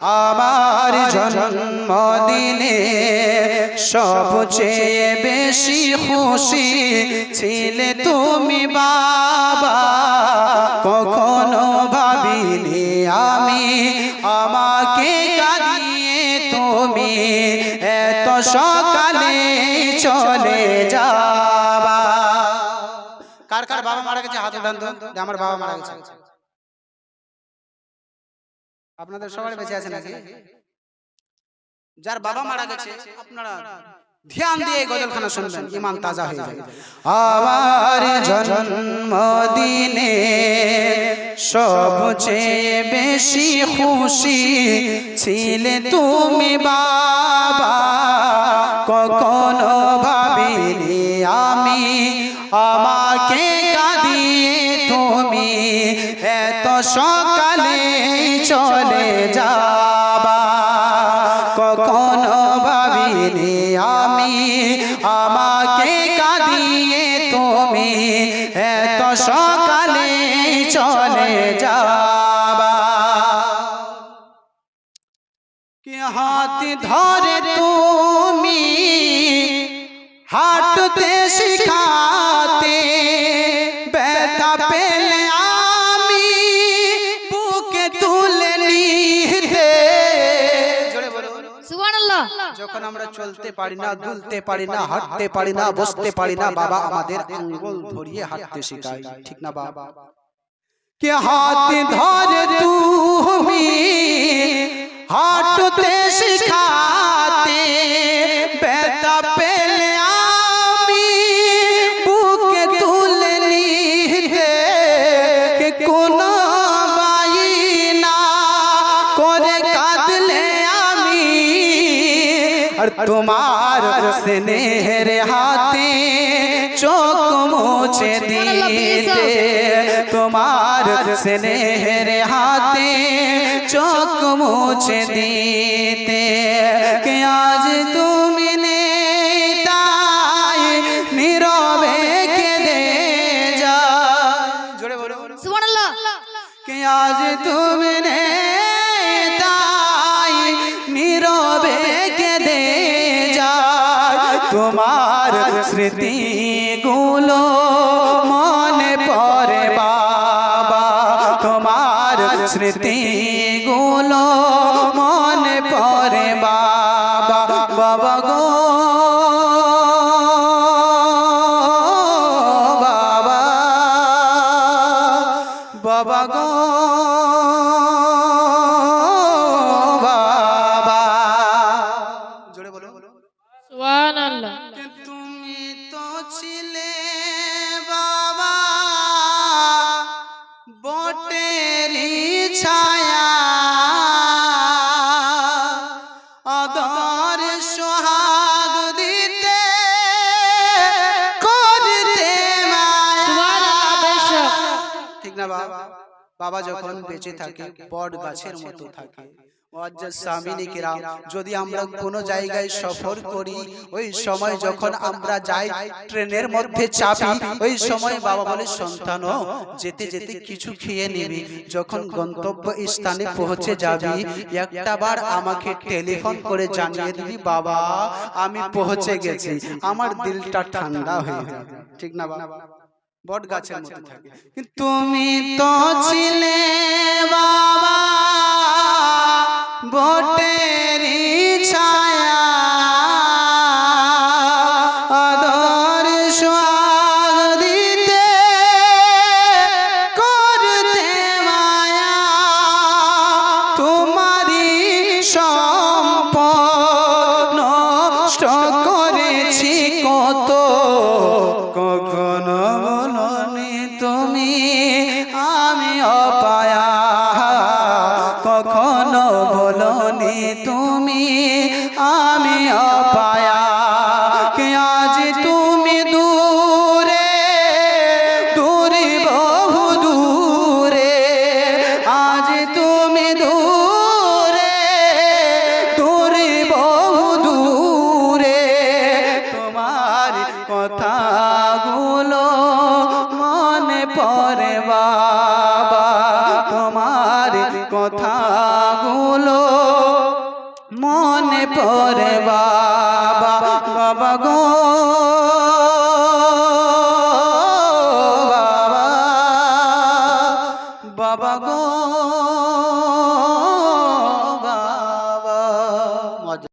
আমার জন্মদিনে সবচেয়ে বেশি খুশি ছিলে তুমি বাবা। কখনো ভাবিনি আমি আমাকে কাঁদিয়ে তুমি। এত সকালে চলে যাবা। কার কার বাবা মারা গেছে? হাত আমার বাবা মারা গেছে। আপনাদের সবাই বেঁচে আছে নাকি? যার বাবা মারা গেছে আপনারা ধ্যান দিয়ে গজলখানা শুনবেন ইমান তাজা হয়ে যাবে। আমার জন্মদিনে সবচেয়ে বেশি খুশি ছিলে তুমি বাবা। কখনো ভাবিনি আমি আমাকে কাঁদিয়ে তুমি। এত চলে যাবা। কখনো ভাবিনি আমি, আমাকে কাঁদিয়ে তুমি। এত সকালে চলে যাবা। কি হাত ধরে তুমি? হাঁটতে যখন আমরা চলতে পারি না দুলতে পারি না হাঁটতে পারি না বসতে পারি না বাবা আমাদের আঙ্গুল ধরিয়ে হাঁটতে শেখায়। ঠিক না বাবা? কে হাত ধরে তুমি হাঁটতে শিখাতে তোমার স্নেহের হাতে চোখ মুছে দিতে তোমার স্নেহের হাতে চোখ মুছে দিতে কে আজ তুমি নেই তাই নীরবে কেঁদে যা জোরে বলো কে আজ তুমি তোমার স্মৃতিগুলো মনে পড়ে বাবা। তোমার স্মৃতিগুলো মনে পড়ে বাবা। বাবা গো। বাবা যখন বেঁচে থাকে বট গাছের মতো থাকে। যদি আমরা কোনো জায়গায় সফর করি ওই সময় যখন আমরা যাই ট্রেনের মধ্যে চাপি ওই সময় বাবা বলে সন্তানও যেতে যেতে কিছু খেয়ে নিবি। যখন গন্তব্য স্থানে পৌঁছে যাবি একটা বার আমাকে টেলিফোন করে জানিয়ে দিবি বাবা আমি পৌঁছে গেছি। আমার দিলটা ঠান্ডা হয়ে যাবে। ঠিক না বাবা? বট গাছের মধ্যে থাকে। কিন্তু তুমি তো ছিলে বাবা। তার কথাগুলো মনে পড়ে বাবা বাবা গো।